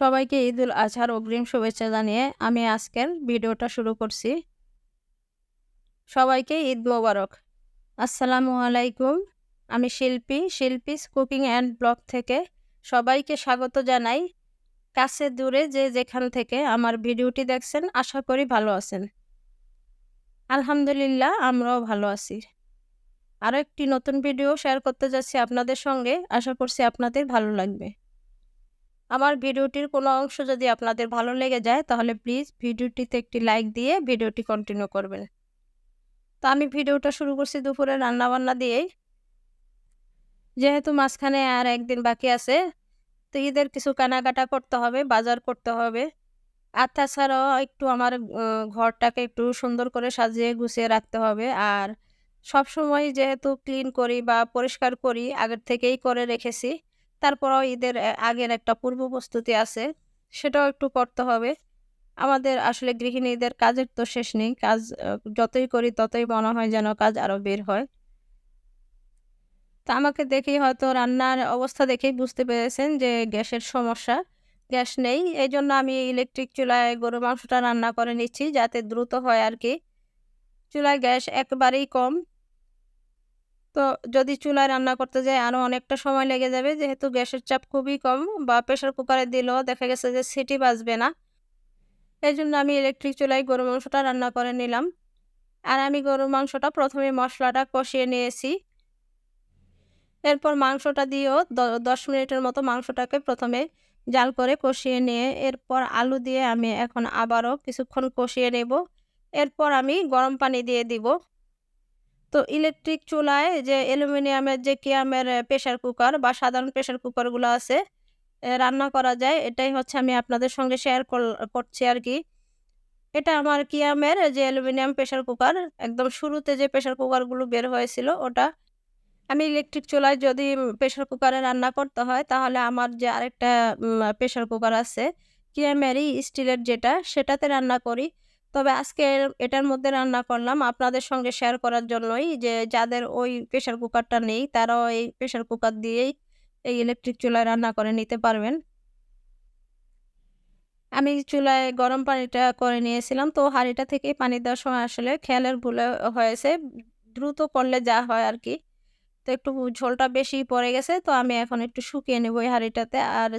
সবাইকে ঈদুল আজহার অগ্রিম শুভেচ্ছা জানিয়ে আমি আজকের ভিডিওটা শুরু করছি। সবাইকে ঈদ মোবারক। আসসালামু আলাইকুম। আমি শিল্পী শিল্পীস কুকিং অ্যান্ড ব্লগ থেকে সবাইকে স্বাগত জানাই। কাছে দূরে যে যেখান থেকে আমার ভিডিওটি দেখছেন, আশা করি ভালো আছেন। আলহামদুলিল্লাহ, আমরাও ভালো আছি। আরও একটি নতুন ভিডিও শেয়ার করতে যাচ্ছি আপনাদের সঙ্গে। আশা করছি আপনাদের ভালো লাগবে। আমার ভিডিওটির কোনো অংশ যদি আপনাদের ভালো লেগে যায়, তাহলে প্লিজ ভিডিওটিতে একটি লাইক দিয়ে ভিডিওটি কন্টিনিউ করবেন। তো আমি ভিডিওটা শুরু করছি দুপুরে রান্নাবান্না দিয়েই। যেহেতু মাঝখানে আর একদিন বাকি আছে, তো ঈদের কিছু কেনাকাটা করতে হবে, বাজার করতে হবে। আর তাছাড়াও একটু আমার ঘরটাকে একটু সুন্দর করে সাজিয়ে গুছিয়ে রাখতে হবে। আর সব সময় যেহেতু ক্লিন করি বা পরিষ্কার করি, আগের থেকেই করে রেখেছি। তারপরেও ঈদের আগের একটা পূর্ব প্রস্তুতি আছে, সেটাও একটু করতে হবে। আমাদের আসলে গৃহিণীদের কাজের তো শেষ নেই, কাজ যতই করি ততই মনে হয় যেন কাজ আরও বের হয়। তা আমাকে দেখেই হয়তো রান্নার অবস্থা দেখেই বুঝতে পেরেছেন যে গ্যাসের সমস্যা, গ্যাস নেই এই জন্য আমি ইলেকট্রিক চুলায় গরু মাংসটা রান্না করে নিচ্ছি যাতে দ্রুত হয় আর কি। চুলায় গ্যাস একবারেই কম তো যদি চুলায় রান্না করতে যাই আরও অনেকটা সময় লেগে যাবে। যেহেতু গ্যাসের চাপ খুবই কম বা প্রেশার কুকারে দিলেও দেখা গেছে যে সিটি বাজবে না। এই জন্য আমি ইলেকট্রিক চুলায় গরু মাংসটা রান্না করে নিলাম। আর আমি গরু মাংসটা প্রথমে মশলাটা কষিয়ে নিয়েছি। এরপর মাংসটা দিয়েও দশ মিনিটের মতো মাংসটাকে প্রথমে জাল করে কষিয়ে নিয়ে, এরপর আলু দিয়ে আমি এখন আবারও কিছুক্ষণ কষিয়ে নেব। এরপর আমি গরম পানি দিয়ে দিব। তো ইলেকট্রিক চুলায় যে অ্যালুমিনিয়ামের যে কিয়ামের প্রেশার কুকার বা সাধারণ প্রেশার কুকারগুলো আছে রান্না করা যায়। এটাই হচ্ছে আমি আপনাদের সঙ্গে শেয়ার করছি আর কি। এটা আমার কিয়ামের যে অ্যালুমিনিয়াম প্রেশার কুকার একদম শুরুতে যে প্রেশার কুকারগুলো বের হয়েছিল ওটা। আমি ইলেকট্রিক চুলায় যদি প্রেশার কুকারে রান্না করতে হয়, তাহলে আমার যে আরেকটা প্রেশার কুকার আছে, কিয়ামেরই স্টিলের যেটা, সেটাতে রান্না করি। তবে আজকে এটার মধ্যে রান্না করলাম। আপনাদের সঙ্গে শেয়ার করার জন্যই যে, যাদের ওই প্রেশার কুকারটা নেই, তারাও এই প্রেশার কুকার দিয়েই এই ইলেকট্রিক চুলায় রান্না করে নিতে পারবেন। আমি চুলায় গরম পানিটা করে নিয়েছিলাম। তো হাঁড়িটা থেকে পানি দেওয়ার সময় আসলে খেয়ালের ভুলে হয়েছে। দ্রুত করলে যা হয় আর কি। তো একটু ঝোলটা বেশি পড়ে গেছে। তো আমি এখন একটু শুকিয়ে নেব ওই হাঁড়িটাতে। আর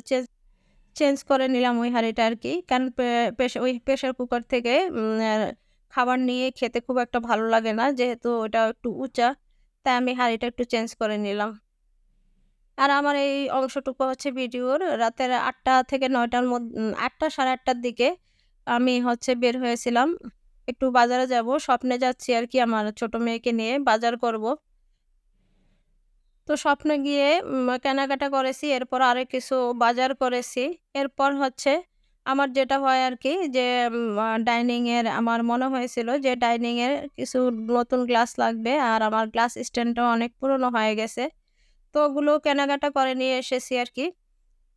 চেঞ্জ করে নিলাম ওই হাঁড়িটা আর কি কারণ ওই প্রেশার কুকার থেকে খাবার নিয়ে খেতে খুব একটা ভালো লাগে না, যেহেতু ওটা একটু উঁচা, তাই আমি হাঁড়িটা একটু চেঞ্জ করে নিলাম। আর আমার এই অংশটুকু হচ্ছে ভিডিওর, রাতের আটটা থেকে নয়টার মধ্যে আটটা সাড়ে আটটার দিকে আমি হচ্ছে বের হয়েছিলাম। একটু বাজারে যাব, স্বপ্নে যাচ্ছি আর কি আমার ছোট মেয়েকে নিয়ে, বাজার করব। তো স্বপ্নে গিয়ে কেনাকাটা করেছি, এরপর আরও কিছু বাজার করেছি। এরপর হচ্ছে আমার যেটা হয় আর কি যে ডাইনিংয়ের আমার মনে হয়েছিল যে, ডাইনিংয়ের কিছু নতুন গ্লাস লাগবে আর আমার গ্লাস স্ট্যান্ডটাও অনেক পুরনো হয়ে গেছে। তো ওগুলো কেনাকাটা করে নিয়ে এসেছি আর কি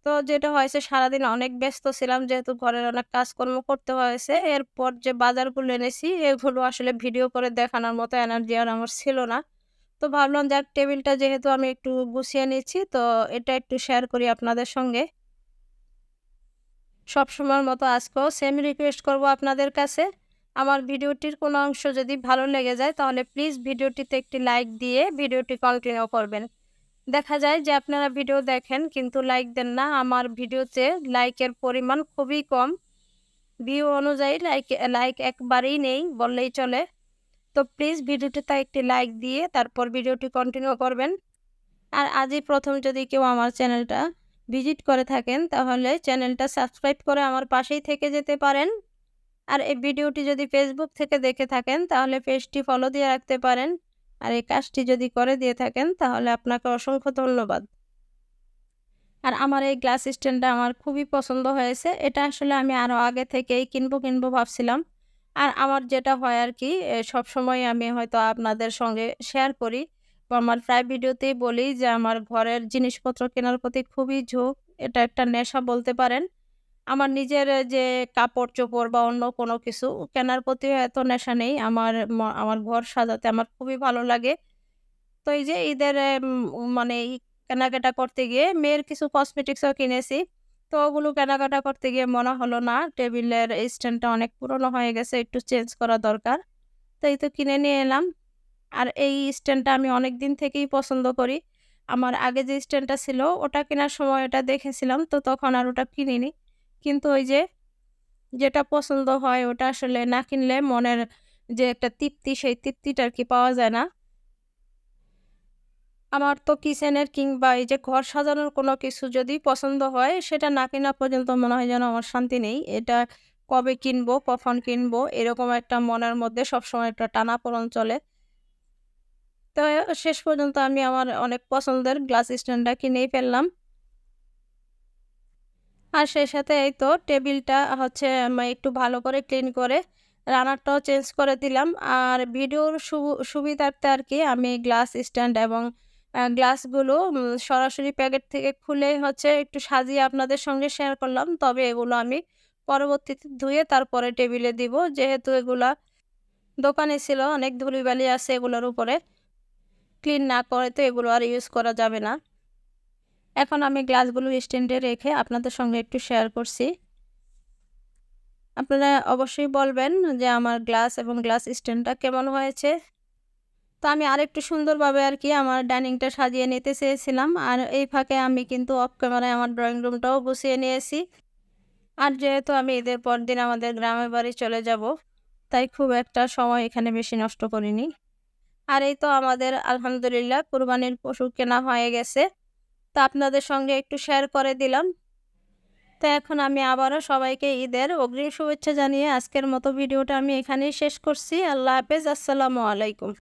তো যেটা হয়েছে সারাদিন অনেক ব্যস্ত ছিলাম, যেহেতু ঘরের অনেক কাজকর্ম করতে হয়েছে। এরপর যে বাজারগুলো এনেছি, এগুলো আসলে ভিডিও করে দেখানোর মতো এনার্জি আর আমার ছিল না। তো ভাবলাম যাক টেবিলটা যেহেতু আমি একটু গুছিয়ে নিচ্ছি, তো এটা একটু শেয়ার করি আপনাদের সঙ্গে। সবসময়ের মতো আজকেও সেম রিকোয়েস্ট করব আপনাদের কাছে। আমার ভিডিওটির কোনো অংশ যদি ভালো লেগে যায়, তাহলে প্লিজ ভিডিওটিতে একটি লাইক দিয়ে ভিডিওটি কন্টিনিউ করবেন। দেখা যায় যে আপনারা ভিডিও দেখেন, কিন্তু লাইক দেন না। আমার ভিডিওতে লাইকের পরিমাণ খুবই কম। ভিউ অনুযায়ী লাইক লাইক একবারেই নেই, বললেই চলে। তো প্লিজ ভিডিওটিতে একটি লাইক দিয়ে তারপর ভিডিওটি কন্টিনিউ করবেন। আর আজই প্রথম যদি কেউ আমার চ্যানেলটা ভিজিট করে থাকেন, তাহলে চ্যানেলটা সাবস্ক্রাইব করে আমার পাশেই থেকে যেতে পারেন। আর এই ভিডিওটি যদি ফেসবুক থেকে দেখে থাকেন, তাহলে পেজটি ফলো দিয়ে রাখতে পারেন। আর এই কাজটি যদি করে দিয়ে থাকেন, তাহলে আপনাকে অসংখ্য ধন্যবাদ। আর আমার এই গ্লাস স্ট্যান্ডটা আমার খুবই পছন্দ হয়েছে। এটা আসলে আমি আরও আগে থেকেই কিনবো কিনবো ভাবছিলাম। আর আমার যেটা হয় আর কি সব সময় আমি হয়তো আপনাদের সঙ্গে শেয়ার করি আমার প্রায় ভিডিওতেই বলি যে আমার ঘরের জিনিসপত্র কেনার প্রতি খুবই ঝোঁক, এটা একটা নেশা বলতে পারেন। আমার নিজের যে কাপড় চোপড় বা অন্য কোনো কিছু কেনার প্রতি এত নেশা নেই, আমার আমার ঘর সাজাতে আমার খুবই ভালো লাগে। তো এই যে ঈদের মানে কেনাকাটা করতে গিয়ে মেয়ের কিছু কসমেটিক্সও কিনেছি। তো ওগুলো কেনাকাটা করতে গিয়ে মনে হলো না, টেবিলের স্ট্যান্ডটা অনেক পুরনো হয়ে গেছে, একটু চেঞ্জ করা দরকার। তো এই তো কিনে নিয়ে এলাম। আর এই স্ট্যান্ডটা আমি অনেক দিন থেকেই পছন্দ করি। আমার আগে যে স্ট্যান্ডটা ছিল, ওটা কেনার সময় ওটা দেখেছিলাম, তো তখন আর ওটা কিনিনি। কিন্তু ওই যে যেটা পছন্দ হয়, ওটা আসলে না কিনলে মনের যে একটা তৃপ্তি, সেই তৃপ্তিটা আর কি পাওয়া যায় না। আমার তো কিচেনের কিংবা এই যে ঘর সাজানোর কোনো কিছু যদি পছন্দ হয়, সেটা না কেনা পর্যন্ত মনে হয় যেন আমার শান্তি নেই। এটা কবে কিনবো, কখন কিনবো, এরকম একটা মনের মধ্যে সবসময় একটা টানাপোড়েন চলে। তো শেষ পর্যন্ত আমি আমার অনেক পছন্দের গ্লাস স্ট্যান্ডটা কিনেই ফেললাম। আর সেই সাথে এই তো টেবিলটা হচ্ছে একটু ভালো করে ক্লিন করে রানারটাও চেঞ্জ করে দিলাম। আর ভিডিওর সুবিধার্থে আর কি আমি গ্লাস স্ট্যান্ড এবং গ্লাসগুলো সরাসরি প্যাকেট থেকে খুলে হচ্ছে একটু সাজিয়ে আপনাদের সঙ্গে শেয়ার করলাম। তবে এগুলো আমি পরবর্তীতে ধুয়ে তারপরে টেবিলে দিব। যেহেতু এগুলা দোকানে ছিল, অনেক ধুলিবালি আছে এগুলোর উপরে। ক্লিন না করে তো এগুলো আর ইউজ করা যাবে না। এখন আমি গ্লাসগুলো স্ট্যান্ডে রেখে আপনাদের সঙ্গে একটু শেয়ার করছি। আপনারা অবশ্যই বলবেন যে আমার গ্লাস এবং গ্লাস স্ট্যান্ডটা কেমন হয়েছে? তো আমি আরেকটু সুন্দরভাবে আর কি আমার ডাইনিংটা সাজিয়ে নিতে চেয়েছিলাম। আর এই ফাঁকে আমি কিন্তু অফ ক্যামেরায় আমার ড্রয়িং রুমটাও গুছিয়ে নিয়েছি। আর যেহেতু আমি ঈদের পর দিন আমাদের গ্রামের বাড়ি চলে যাব, তাই খুব একটা সময় এখানে বেশি নষ্ট করিনি। আর এই তো আমাদের আলহামদুলিল্লাহ কুরবানির পশু কেনা হয়ে গেছে। তো আপনাদের সঙ্গে একটু শেয়ার করে দিলাম। তো এখন আমি আবারও সবাইকে ঈদের অগ্রিম শুভেচ্ছা জানিয়ে আজকের মতো ভিডিওটা আমি এখানেই শেষ করছি। আল্লাহ হাফেজ, আসসালামু আলাইকুম।